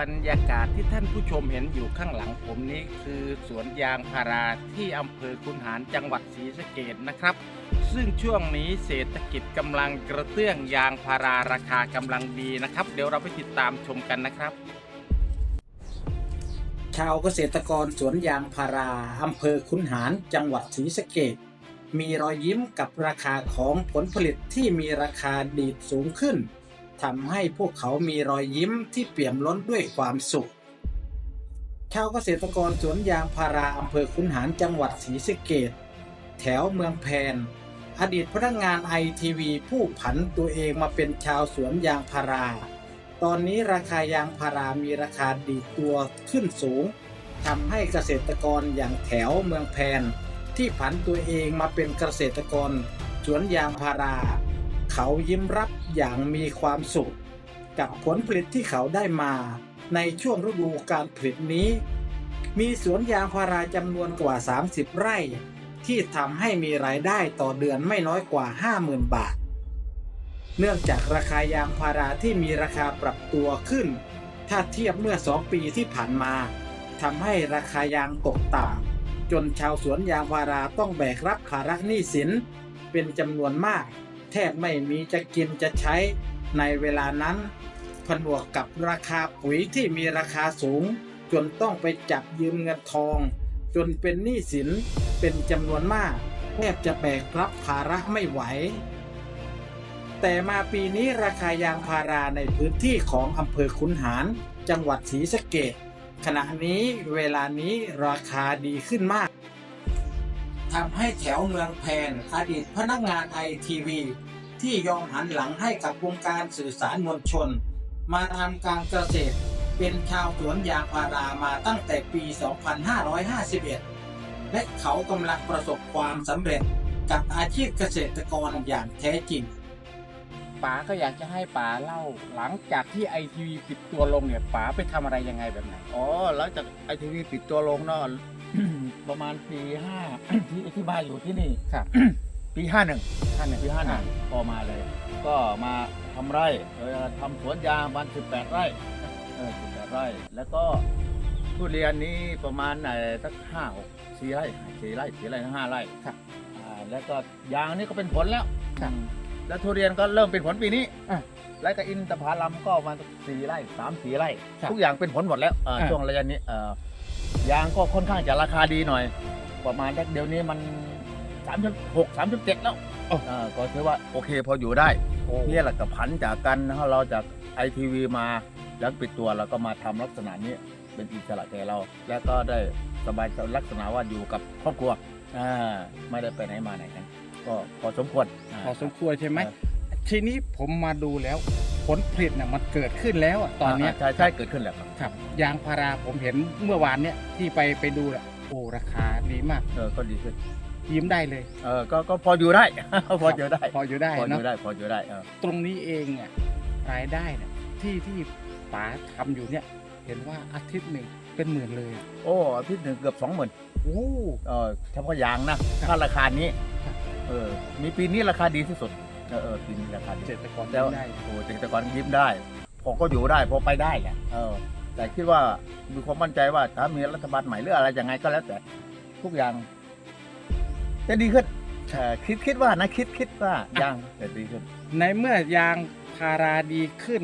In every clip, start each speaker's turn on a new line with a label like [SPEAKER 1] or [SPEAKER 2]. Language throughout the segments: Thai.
[SPEAKER 1] บรรยากาศที่ท่านผู้ชมเห็นอยู่ข้างหลังผมนี้คือสวนยางพาราที่อำเภอคุนหารจังหวัดศรีสะเกดนะครับ ซึ่งช่วงนี้เศรษฐกิจกำลังกระเตื้องยางพาราราคากำลังดีนะครับ เดี๋ยวเราไปติดตามชมกันนะครับ
[SPEAKER 2] ชาวเกษตรกรสวนยางพาราอำเภอคุนหารจังหวัดศรีสะเกดมีรอยยิ้มกับราคาของผลผลิตที่มีราคาดีดสูงขึ้น ทำให้พวกเขามีรอยยิ้มที่เปี่ยมล้นด้วยความสุข ชาวเกษตรกรสวนยางพาราอำเภอคุนหารจังหวัดศรีสะเกดแถวเมืองแพน อดีตพนักงานไอทีวีผู้ผันตัวเองมาเป็นชาวสวนยางพารา ตอนนี้ราคายางพารามีราคาดีตัวขึ้นสูงทำให้เกษตรกรอย่างแถวเมืองแพน ที่ผันตัวเองมาเป็นเกษตรกรสวนยางพารา เขายิ้มรับอย่างมีความสุข กับผลผลิตที่เขาได้มา ในช่วงฤดูการผลิตนี้ มีสวนยางพาราจำนวนกว่า 30 ไร่ ที่ทำให้มีรายได้ต่อเดือนไม่น้อยกว่า 50,000 บาท เนื่องจากราคายางพาราที่มีราคาปรับตัวขึ้น ถ้าเทียบเมื่อ 2 ปีที่ผ่านมาทำให้ราคายางตกต่ำจนชาวสวนยางพาราต้องแบกรับภาระหนี้สินเป็นจำนวนมาก แทบไม่มีจะกินจะใช้ในเวลานั้น ผนวกกับราคาปุ๋ยที่มีราคาสูง จนต้องไปจับยืมเงินทอง จนเป็นหนี้สินเป็นจำนวนมาก แทบจะแบกรับภาระไม่ไหว แต่มาปีนี้ราคายางพาราในพื้นที่ของอำเภอคุนหาร จังหวัดศรีสะเกดขณะนี้เวลานี้ราคาดีขึ้นมากทำให้แถวเมืองแพนอดีตพนักงานไอทีวี ที่ยอมหันหลังให้กับวงการสื่อสารมวลชน มาทำการเกษตร เป็นชาวสวนยางพารามาตั้งแต่ปี 2551 และเขากำลังประสบความสำเร็จกับอาชีพเกษตรกรอย่างแท้จริง
[SPEAKER 1] ป๋าก็อยากจะให้ป๋าเล่าหลังจากที่ไอทีวีปิดตัวลงเนี่ยป๋าไปทำอะไรยังไงแบบไหน
[SPEAKER 3] อ๋อหลังจากไอทีวีปิดตัวลงเนาะประมาณปีห้าที่ที่บ้านอยู่ที่นี่
[SPEAKER 1] ครับ
[SPEAKER 3] ปีห้าหนึ่ง
[SPEAKER 1] ท่านหนึ่ง
[SPEAKER 3] ปีห้าหนึ่งก็มาเลย ก็มาทำไร่เออทำสวนยางประมาณสิบแปดไร่เออสิบแปดไร่ แล้วก็ทุเรียนนี้ประมาณไหนสักห้าหกสี่ไร่สี่ไร่สี่ไร่ทั้งห้าไร่
[SPEAKER 1] ครับ
[SPEAKER 3] อ่าแล้วก็ยางนี่ก็เป็นผลแล้ว
[SPEAKER 1] ครับ
[SPEAKER 3] แล้วทุเรียนก็เริ่มเป็นผลปีนี้
[SPEAKER 1] อะ
[SPEAKER 3] แล้วก็อินทผลัมก็ประมาณสักสี่ไร่สามสี่ไร่
[SPEAKER 1] ครับ
[SPEAKER 3] ทุกอย่างเป็นผลหมดแล้วอ่า
[SPEAKER 1] อะ
[SPEAKER 3] ช่วงระยะนี้เอ่อยางก็ค่อนข้างจะราคาดีหน่อย ประมาณเดี๋ยวนี้มัน สามสิบหกสามสิบเจ็ดแล้วอ่าก็ถือว่าโอเคพออยู่ได้เนี่ยแหละกับผันจากกันนะเราจากไอทีวีมาแล้วปิดตัวเราก็มาทำลักษณะนี้เป็นอิสระแก่เรา แล้วก็ได้สบายใจลักษณะว่าอยู่กับครอบครัวอ่าไม่ได้ไปไหนมาไหนกันก็พอสมควรา
[SPEAKER 1] พอสมควรใช่ไหม
[SPEAKER 3] เออ
[SPEAKER 1] ทีนี้ผมมาดูแล้วผลผลิตน่ะมันเกิดขึ้นแล้วอะตอนเนี้ยา
[SPEAKER 3] ใช่ใช่เกิดขึ้นแล้วครับ
[SPEAKER 1] ครับยางพาราผมเห็นเมื่อวานเนี่ยที่ไปไปดูแหละโอ้ราคาดีมาก
[SPEAKER 3] เออก็ดีขึ้น
[SPEAKER 1] ยิ้มได้เลย
[SPEAKER 3] เออก็ก็พออยู่ได้ พออยู่ได้
[SPEAKER 1] พออยู่ได้
[SPEAKER 3] พออ
[SPEAKER 1] เนาะ
[SPEAKER 3] ยู่ได้พออยู่ได้เออ
[SPEAKER 1] ตรงนี้เองอะรายได้เนี่ยที่ที่ป๋าทำอยู่เนี่ย เห็นว่าอาทิตย์หนึ่งเป็นหมื่นเลยอะ
[SPEAKER 3] โอ้อาทิตย์หนึ่งเกือบสองหมื่น
[SPEAKER 1] โอ้
[SPEAKER 3] เออเฉพาะยางนะถ้าราคานี้
[SPEAKER 1] ครับ
[SPEAKER 3] เออมีปีนี้ราคาดีที่สุดเออเออปีนี้ราคาดี
[SPEAKER 1] เกษตรกร
[SPEAKER 3] แล้ว
[SPEAKER 1] ยิ้มได้
[SPEAKER 3] โอ้เกษตรกรยิ้มได้พอก็อยู่ได้พอไปได้แหละเออ แต่คิดว่ามีความมั่นใจว่าถ้ามีรัฐบาลใหม่หรืออะไรยังไงก็แล้วแต่ ทุกอย่าง จะดีขึ้นเออคิดคิดว่านะคิดคิดว่ายังจะดีขึ้น
[SPEAKER 1] ในเมื่อยางพาราดีขึ้น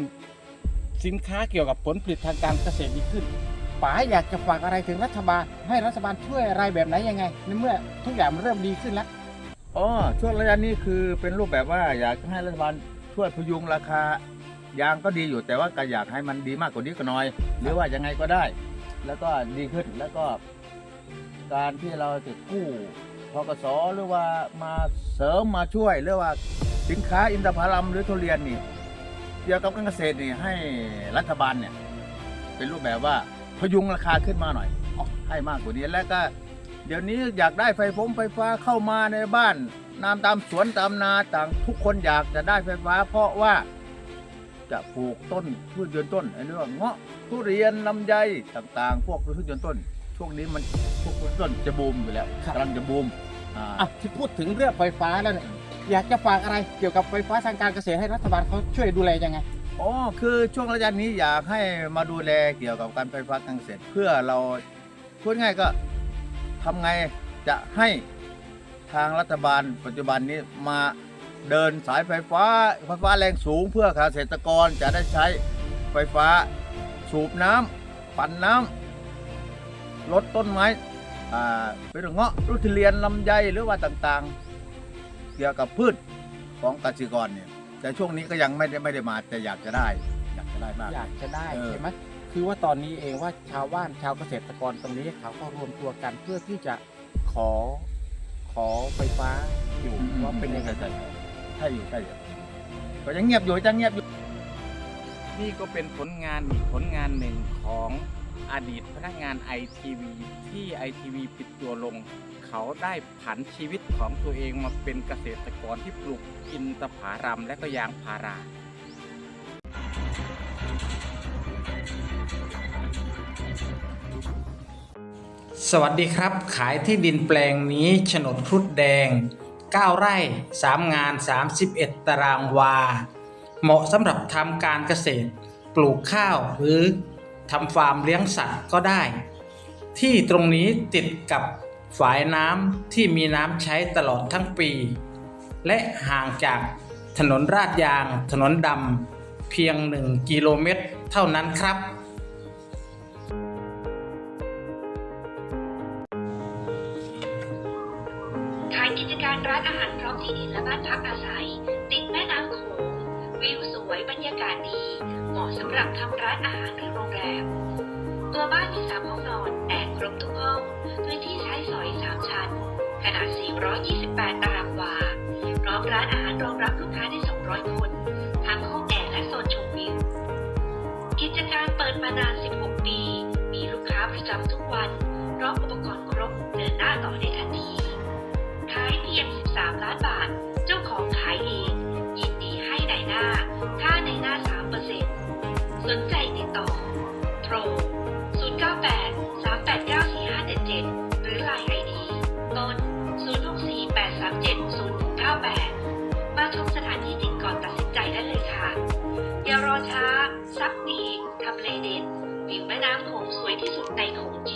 [SPEAKER 1] สินค้าเกี่ยวกับผลผลิตทางการเกษตรดีขึ้นป๋าอยากจะฝากอะไรถึงรัฐบาล ให้รัฐบาลช่วยอะไรแบบไหนยังไง ในเมื่อทุกอย่างมันเริ่มดีขึ้นแล้ว
[SPEAKER 3] อ๋อช่วงระยะนี้คือเป็นรูปแบบว่าอยากให้รัฐบาลช่วยพยุงราคายางก็ดีอยู่แต่ว่าก็อยากให้มันดีมากกว่านี้ก็หน่อย หรือว่ายังไงก็ได้ แล้วก็ดีขึ้นแล้วก็ การที่เราจะกู้ พกสหรือว่ามาเสริมมาช่วย หรือว่าสินค้าอินทผลัมหรือทุเรียนนี่เกี่ยวกับการเกษตรนี่ให้รัฐบาลเนี่ยเป็นรูปแบบว่าพยุงราคาขึ้นมาหน่อยให้มากกว่านี้แล้วก็เดี๋ยวนี้อยากได้ไฟฟ้งไฟฟ้าเข้ามาในบ้านน้ำตามสวนตามนาต่างทุกคนอยากจะได้ไฟฟ้า เพราะว่าจะปลูกต้นพืชยืนต้นไอ้เรื่องเงาะทุเรียนลำไยต่างๆ พวกพืชยืนต้น ช่วงนี้มันพวกพืชต้นจะบูมอยู่แล้ว
[SPEAKER 1] ครับ
[SPEAKER 3] กำลังจะบูม อ่า
[SPEAKER 1] อะที่พูดถึงเรื่องไฟฟ้าแล้วเนี่ยอยากจะฝากอะไรเกี่ยวกับไฟฟ้าทางการเกษตรให้รัฐบาลเขาช่วยดูแลยังไง
[SPEAKER 3] อ๋อคือช่วงระยะนี้อยากให้มาดูแลเกี่ยวกับการไฟฟ้าทางเสร็จเพื่อเราพูดง่ายก็ทำไงจะให้ทางรัฐบาล ปัจจุบันนี้มาเดินสายไฟฟ้าไฟฟ้าแรงสูง เพื่อเกษตรกรจะได้ใช้ไฟฟ้าสูบน้ำปั่นน้ำลดต้นไม้อ่า เป็นเงาะรุทุเรียนลำไยหรือว่าต่างๆ เกี่ยวกับพืชของเกษตรกรเนี่ยแต่ช่วงนี้ก็ยังไม่ได้ไม่ได้มาแต่อยากจะได้ อยากจะได้มาก
[SPEAKER 1] อยากจะได้
[SPEAKER 3] เออ
[SPEAKER 1] ใช่ไหมคือว่าตอนนี้เองว่าชาวบ้านชาวเกษตรกรตรงนี้เขาก็รวมตัวกันเพื่อที่จะขอขอไฟฟ้าอยู่ว่าเป็นยังไง
[SPEAKER 3] ใช่ใช่ใช่อยู่ใช่อยู่ก็ยังเงียบอยู่ยังเงียบอยู่
[SPEAKER 1] นี่ก็เป็นผลงานอีกผลงานหนึ่งของ อดีตพนักงานไอทีวีที่ไอทีวีปิดตัวลง เขาได้ผันชีวิตของตัวเองมาเป็นเกษตรกรที่ปลูกอินทผลัมและก็ยางพารา
[SPEAKER 2] สวัสดีครับ ขายที่ดินแปลงนี้โฉนดครุฑแดง 9 ไร่ 3 งาน 31 ตารางวา เหมาะสำหรับทำการเกษตร ปลูกข้าวหรือ ทำฟาร์มเลี้ยงสัตว์ก็ได้ ที่ตรงนี้ติดกับฝายน้ำที่มีน้ำใช้ตลอดทั้งปี และห่างจากถนนราดยาง ถนนดำเพียง 1 กิโลเมตรเท่านั้นครับ
[SPEAKER 4] ขายกิจการร้านอาหารพร้อมที่ดินและบ้านพักอาศัย ติดแม่น้ำโขงวิวส วยบรรยากาศดี เหมาะสำหรับทำร้านอาหารหรือโรงแรม ตัวบ้านมีสามห้องนอนแอร์ครบทุกห้อง พื้นที่ใช้สอยสามชั้น ขนาด 428 ตารางวา พร้อมร้านอาหารรองรับลูกค้าได้ 200 คน ทั้งห้องแอร์และโซนชมวิว กิจการเปิดมานาน 16 ปี มีลูกค้าประจำทุก 37098 มาชมสถานที่จริงก่อนตัดสินใจได้เลยค่ะ อย่ารอช้า ซักมีทำเลเด็ดวิวแม่น้ำโขงสวยที่สุดในโขงเจี